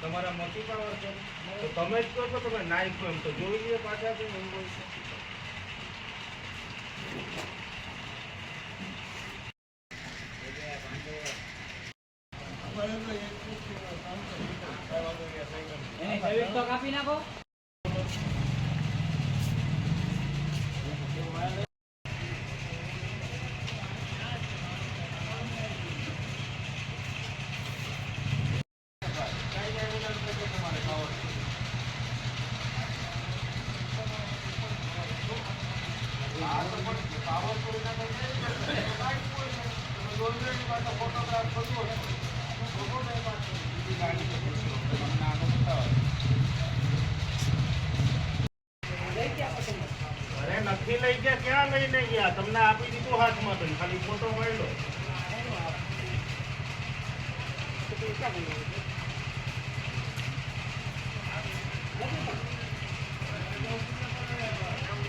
તમારા મોટી પાવર છે. તો તમે જ કહો છો તમે નાખ્યો એમ તો જોઈ લઈએ પાછા તો એવું હોય છે. એને જૈવિક તો કાપી નાખો. નથી લઈ ગયા, ક્યાં લઈને ગયા? તમને આપી દીધું હાથમાં તો. ખાલી ફોટો મળ્યો.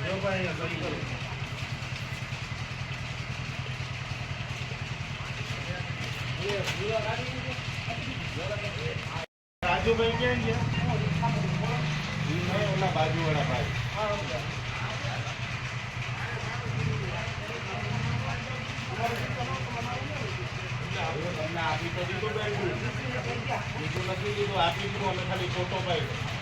જો ભાઈ રાજુભાઈ ક્યાં ગયા. ઓલા બાજુવાળા ભાઈ આપી તો નથી દીધું આપી દીધું અમે ખાલી ફોટો પાડ્યો